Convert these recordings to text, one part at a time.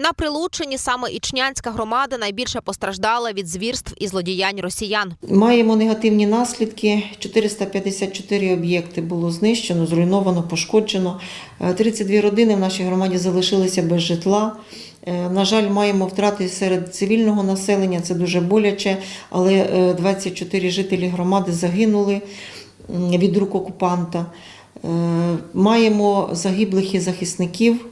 На Прилуччині саме Ічнянська громада найбільше постраждала від звірств і злодіянь росіян. Маємо негативні наслідки. 454 об'єкти було знищено, зруйновано, пошкоджено. Е, 32 родини в нашій громаді залишилися без житла. Е, На жаль, маємо втрати серед цивільного населення, це дуже боляче, але е, 24 жителі громади загинули від рук окупанта. Е, Маємо загиблих і захисників.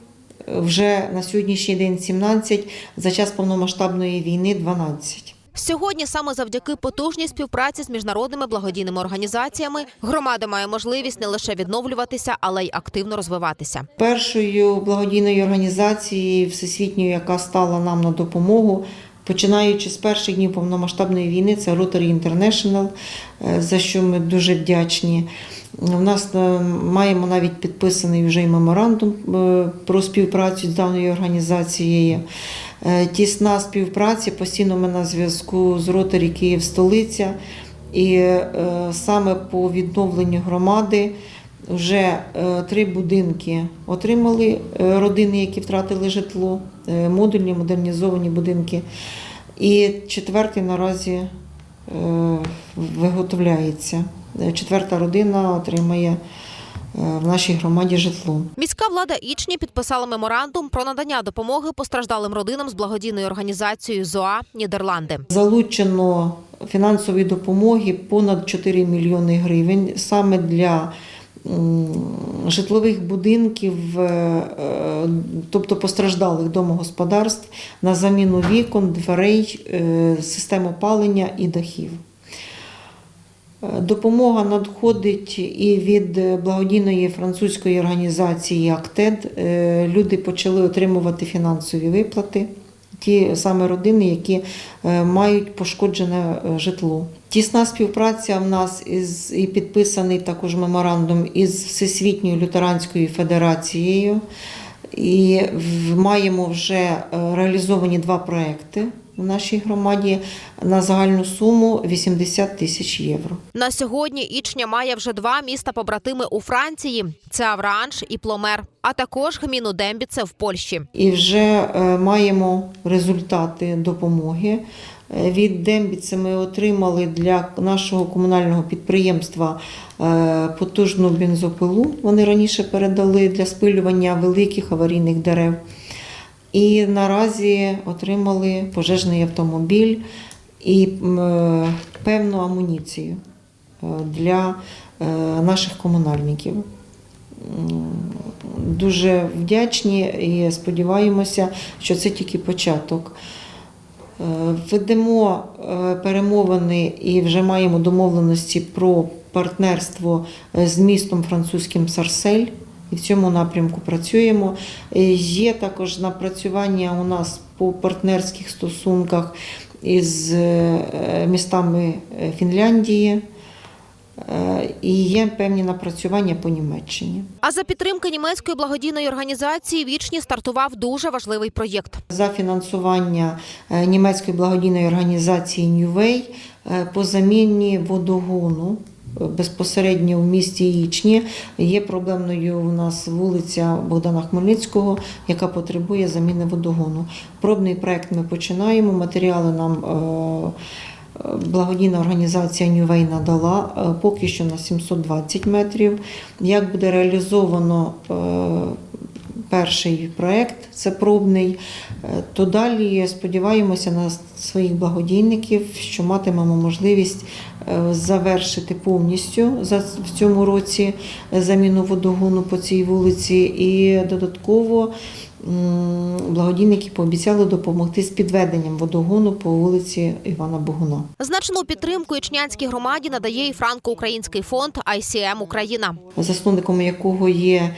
Вже на сьогоднішній день 17, за час повномасштабної війни 12. Сьогодні саме завдяки потужній співпраці з міжнародними благодійними організаціями громада має можливість не лише відновлюватися, але й активно розвиватися. Першою благодійною організацією всесвітньою, яка стала нам на допомогу, починаючи з перших днів повномасштабної війни, це Rotary International, е, за що ми дуже вдячні. У нас е, маємо навіть підписаний вже й меморандум е, про співпрацю з даною організацією. Тісна співпраця, постійно ми на зв'язку з Rotary Київ столиця. І саме по відновленню громади вже е, три будинки отримали е, родини, які втратили житло, е, модульні модернізовані будинки. І четвертий наразі виготовляється. Четверта родина отримає в нашій громаді житло. Міська влада Ічні підписала меморандум про надання допомоги постраждалим родинам з благодійною організацією ЗОА Нідерланди. Залучено фінансової допомоги понад 4 мільйони гривень саме для житлових будинків, е, е, тобто постраждалих домогосподарств, на заміну вікон, дверей, е, систем опалення і дахів. Допомога надходить і від благодійної французької організації АКТЕД. Люди почали отримувати фінансові виплати. Ті саме родини, які е, мають пошкоджене е, житло. Тісна співпраця в нас із і підписаний також меморандум із Всесвітньою лютеранською федерацією. І маємо вже е, реалізовані два проекти в нашій громаді на загальну суму 80 тисяч євро. На сьогодні Ічня має вже два міста побратими у Франції: це Авранж і Пломер, а також гміну Дембіце в Польщі. І вже е, маємо результати допомоги. Е, Від Дембіце ми отримали для нашого комунального підприємства е, потужну бензопилу. Вони раніше передали для спилювання великих аварійних дерев. І наразі отримали пожежний автомобіль і е, певну амуніцію е, для е, наших комунальників. Дуже вдячні і сподіваємося, що це тільки початок. Ведемо перемовини і вже маємо домовленості про партнерство з містом французьким Сарсель. І в цьому напрямку працюємо. Е, Є також напрацювання у нас по партнерських стосунках із е, містами е, Фінляндії. І є певні напрацювання по Німеччині. А за підтримки німецької благодійної організації Вічні стартував дуже важливий проєкт. За фінансування німецької благодійної організації е, по заміні водогону безпосередньо в місті Ічні є проблемною у нас вулиця Богдана Хмельницького, яка потребує заміни водогону. Пробний проект ми починаємо. Матеріали нам е, Благодійна організація Нювей надала е, поки що на 720 метрів. Як буде реалізовано е, перший проект, це пробний, е, то далі сподіваємося на своїх благодійників, що матимемо можливість е, завершити повністю в цьому році заміну водогону по цій вулиці, і додатково благодійники пообіцяли допомогти з підведенням водогону по вулиці Івана Богуна. Значну підтримку Ічнянській громаді надає і франко-український фонд ICM Україна. засновником якого є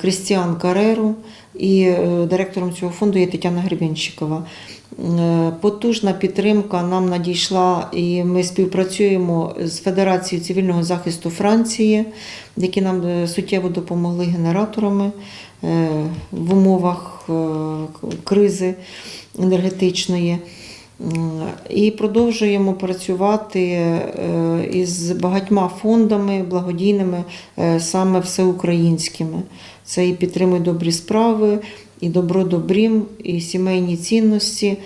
Крістіан Кареру, і е, директором цього фонду є Тетяна Гребенщикова. Е, Потужна підтримка нам надійшла, і ми співпрацюємо з Федерацією цивільного захисту Франції, які нам е, суттєво допомогли генераторами е, в умовах е, кризи енергетичної. М, І продовжуємо працювати е, із багатьма фондами благодійними, е, саме всеукраїнськими. Це і підтримує добрі справи, і добро добрім, і сімейні цінності,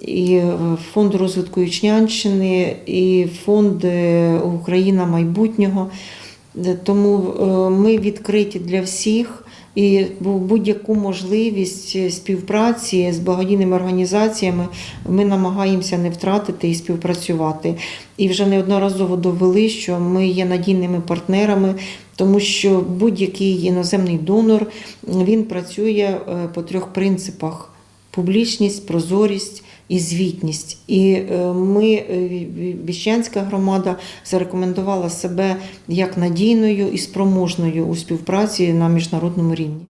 і е, фонд розвитку Ічнянщини, і фонд е, Україна майбутнього. Е, Тому е, ми відкриті для всіх. І бу- будь-яку можливість е, співпраці з благодійними організаціями ми намагаємося не втратити і співпрацювати. І вже неодноразово довели, що ми є надійними партнерами, тому що будь-який іноземний донор він працює по трьох принципах: публічність, прозорість і звітність. І е, ми, е, Віщанська громада, зарекомендувала себе як надійною і спроможною у співпраці на міжнародному рівні.